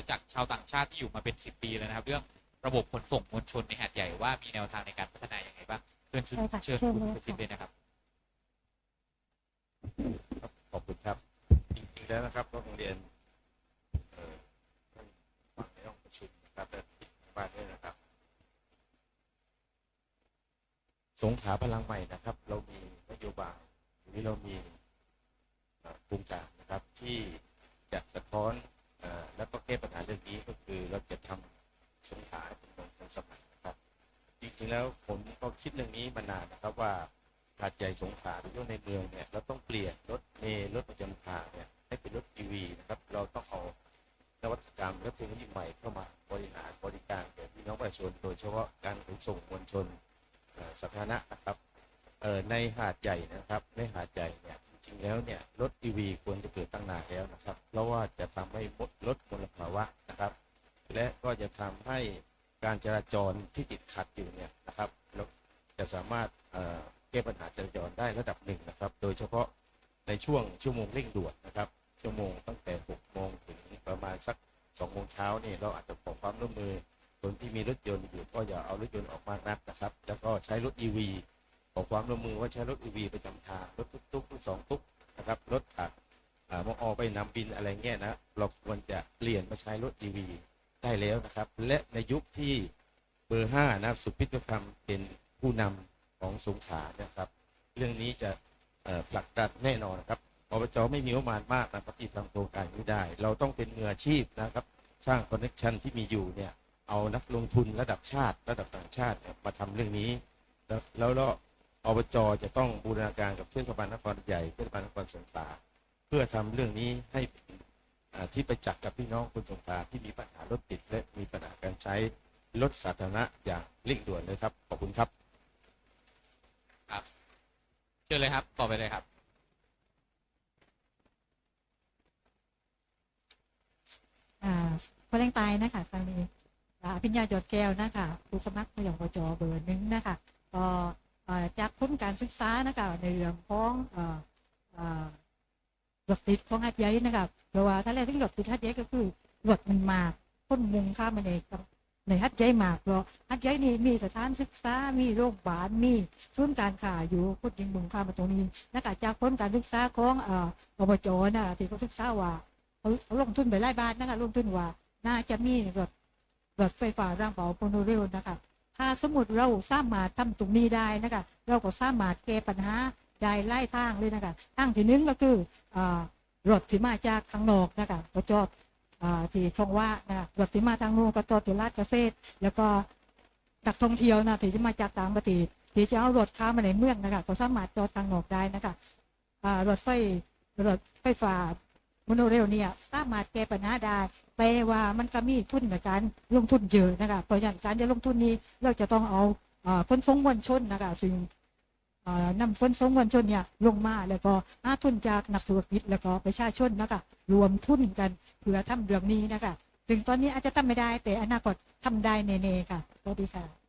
ฮะจากชาวต่างชาติที่อยู่มาเป็นสิบปีแล้วนะครับ เรื่องระบบขนส่งมวลชนในหาดใหญ่ว่ามีแนวทางในการพัฒนาอย่างไรบ้างเชิญใช่ค่ะเชิญเชิญคุณเลยสุทินเลยนะครับ ครับขอบคุณครับ จริงๆแล้วนะครับก็โรงเรียนเอ่อท่านฟังในห้องประชุมนะครับและที่บ้านด้วยนะครับ สงขลาพลังใหม่นะครับ เรามีนโยบายหรือเรามีเอ่อโครงการนะครับที่จะสะท้อนเอ่อ แล้วก็แก้ปัญหาเรื่องนี้ก็คือเราจะทำสงขาให้เป็นเมืองทันสมัยนะครับ จริงๆแล้วผมก็คิดเรื่องนี้มานานนะครับว่าหาดใหญ่สงขลาหรือว่าในเมืองเนี่ยเราต้องเปลี่ยนรถเมล์รถประจำทางเนี่ยให้เป็นรถอีวีนะครับ เราต้องเอานวัตกรรมและเทคโนโลยีใหม่เข้ามาบริหารบริการแก่พี่น้องประชาชน โดยเฉพาะการขนส่งมวลชนสาธารณะนะครับในหาดใหญ่นะครับในหาดใหญ่เนี่ย ริงๆแล้วเนี่ยรถอีวีควรจะเกิดตั้งนานแล้วนะครับ เพราะว่าจะทำให้ลดมลภาวะนะครับ และก็จะทำให้การจราจรที่ติดขัดอยู่เนี่ยนะครับจะสามารถแก้ปัญหาจราจรได้ระดับหนึ่งนะครับ โดยเฉพาะในช่วงชั่วโมงเร่งด่วนนะครับ ชั่วโมงตั้งแต่6โมงถึงประมาณสัก2โมงเช้านี่เราอาจจะขอความร่วมมือคนที่มีรถยนต์อยู่ก็อย่าเอารถยนต์ออกมานักนะครับ แล้วก็ใช้รถ EV ขอความร่วมมือว่าใช้รถ EV ประจำทางรถตุ๊กๆรถสองตุ๊ก นะครับรถถักอ่ามอไปนำบินอะไรเงี้ยนะเราควรจะเปลี่ยนมาใช้รถ EV ได้แล้วนะครับ และในยุคที่เบอร์ห้านะสุพิธธรรมเป็นผู้นำของสงขลานะครับ เรื่องนี้จะผลักดันแน่นอนครับอบจไม่มีประมาณมากนะครับที่ทำโครงการนี้ได้ เราต้องเป็นมืออาชีพนะครับ สร้างคอนเนคชันที่มีอยู่เนี่ยเอานักลงทุนระดับชาติ ระดับต่างชาติมาทำเรื่องนี้ แล้วแล้ว อบจจะต้องบูรณาการกับเทศบาลนครใหญ่เทศบาลนครสงขลาเพื่อทำเรื่องนี้ให้เป็นอ่าที่ประจักษ์กับพี่น้องคนสงขลาที่มีปัญหารถติด และมีปัญหาการใช้รถสาธารณะอย่างเร่งด่วนเลยครับ ขอบคุณครับเชิญเลยครับต่อไปเลยครับ อ่าพลังตายนะคะครั้งนี้อ่าพิญญาจดแก้วนะคะผู้สมัครผู้หยองปจเบอร์หนึ่งนะคะก็เอ่อจา การศึกษานะคะในเรื่องของเอ่อเอ่อรถติดของหัดใหญ่นะคะเพราะว่าถ้าแรกที่รถติดหัดใหญ่ก็คือรถมันมากคนมุงข้ามมาในในหัดใหญ่มากเพราะหัดใหญ่นี่มีสถานศึกษา มีโรงพยาบาลมีศูนย์การค้าอยู่คนยิงมุงข้ามมาตรงนี้นะคะจากผลการศึกษาของเอ่อบจนะที่เขาศึกษาว่าเขาลงทุนไปหลายบาทนะคะลงทุนว่าน่าจะมีรถรถไฟฟ้ารางเบาโปโนเรลนะคะ ถ้าสมมติเราสามารถทำตรงนี้ได้นะคะเราก็สามารถแก้ปัญหาได้ไล่ทางเลยนะคะทางที่หนึ่งก็คืออรถที่มาจากข้างนอกนะคะก็จอดอที่ช่องว่านะคะรถที่มาทางนู้นก็จอดที่ลาดเกษตรแล้วก็นักท่องเที่ยวนะที่จะมาจากต่างประเทศที่จะเอารถข้ามาในเมืองนะคะก็สามารถจอดทางนอกได้นะคะรถไฟรถไฟฟ้าโมโนเรลเนี่ยสามารถแก้ปัญหาได้ ปลว่ามันก็มีทุนในการลงทุนเยอะนะคะเพราะฉะนั้นการจะลงทุนนี้เราจะต้องเอาคนส่งมวลชนนะคะซึ่งนำคนส่งมวลชนเนี่ยลงมาแล้วก็หาทุนจากนักธุรกิจแล้วก็ประชาชนนะคะรวมทุนกันเพื่อทำเรื่องนี้นะคะซึ่งตอนนี้อาจจะทำไม่ได้แต่อนาคตทำได้แน่ๆค่ะสวัสดีค่ะ